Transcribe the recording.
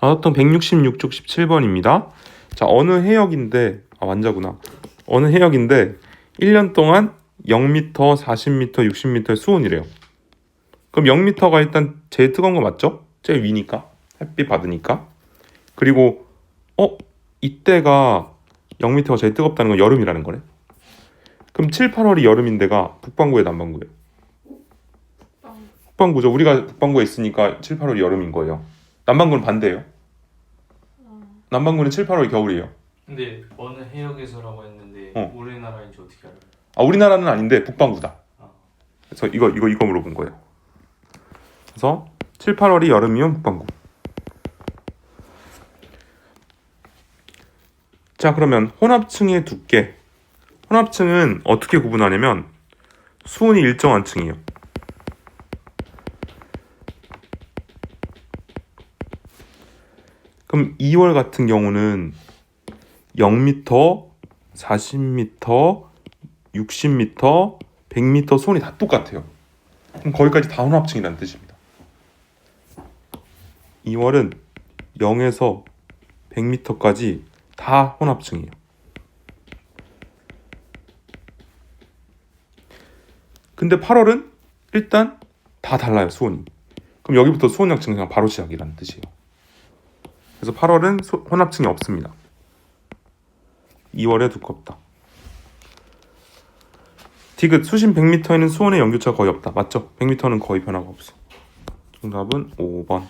나왔던 166쪽 17번입니다. 자, 어느 해역인데, 아, 완자구나. 어느 해역인데, 1년 동안 0m, 40m, 60m의 수온이래요. 그럼 0m가 일단 제일 뜨거운 거 맞죠? 제일 위니까. 햇빛 받으니까. 그리고, 어? 이때가 0m가 제일 뜨겁다는 건 여름이라는 거네. 그럼 7, 8월이 여름인데가 북반구에 남반구에? 북반구죠. 우리가 북반구에 있으니까 7, 8월이 여름인 거예요. 남반구는 반대예요. 남반구는 7, 8월이 겨울이에요. 근데 어느 해역에서라고 했는데 어. 우리나라인지 어떻게 알아요? 아 우리나라는 아닌데 북반구다. 아. 그래서 이거 이거 이거 물어본 거예요. 그래서 7, 8월이 여름이면 북반구. 자 그러면 혼합층의 두께. 혼합층은 어떻게 구분하냐면 수온이 일정한 층이에요. 그럼 2월 같은 경우는 0m, 40m, 60m, 100m 수온이 다 똑같아요. 그럼 거기까지 다 혼합층이라는 뜻입니다. 2월은 0에서 100m까지 다 혼합층이에요. 근데 8월은 일단 다 달라요 수온이. 그럼 여기부터 수온 약층 그냥 바로 시작이라는 뜻이에요. 그래서 8월은 소- 혼합층이 없습니다. 2월에 두껍다. 디귿 수심 100m에는 수온의 연교차가 거의 없다. 맞죠? 100m는 거의 변화가 없어. 정답은 5번.